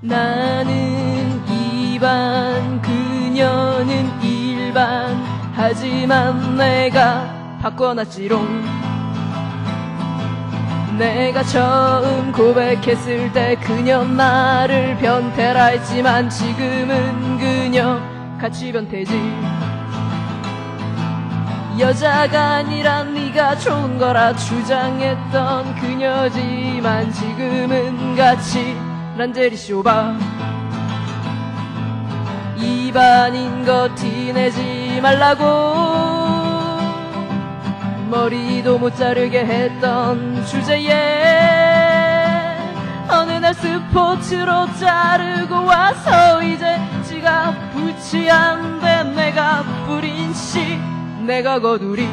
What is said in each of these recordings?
나는 이반 그녀는 일반. 하지만 내가 바꿔놨지롱. 내가 처음 고백했을 때 그녀 나를 변태라 했지만 지금은 그녀 같이 변태지. 여자가 아니라 네가 좋은 거라 주장했던 그녀지만 지금은 같이 란제리 쇼바. 이반인 거 티내지 말라고 머리도 못 자르게 했던 주제에 어느 날 스포츠로 자르고 와서 이제 지가 불치한데 내가 뿌린 씨 내가 거두리.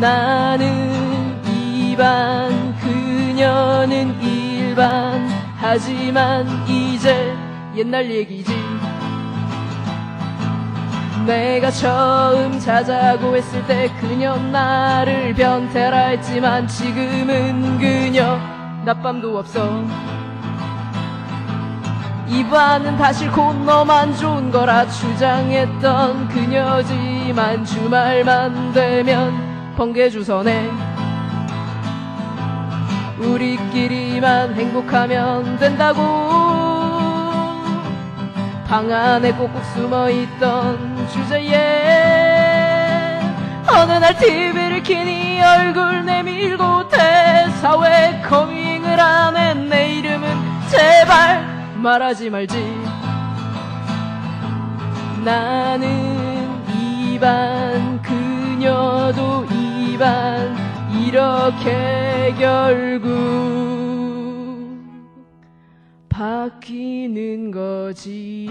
나는 이반 그녀는 일반 하지만 이제 옛날 얘기지. 내가 처음 자자고 했을 때 그녀 나를 변태라 했지만 지금은 그녀 낮밤도 없어. 이반은 다 싫고 너만 좋은 거라 주장했던 그녀지만 주말만 되면 번개주선에 우리끼리만 행복하면 된다고. 방 안에 꼭꼭 숨어 있던 주제에 어느 날 TV를 키니 얼굴 내밀고 대사회 커밍을 하네. 내 이름은 제발 말하지 말지. 나는 이반 그녀도 이반 이렇게 결국 바뀌는 거지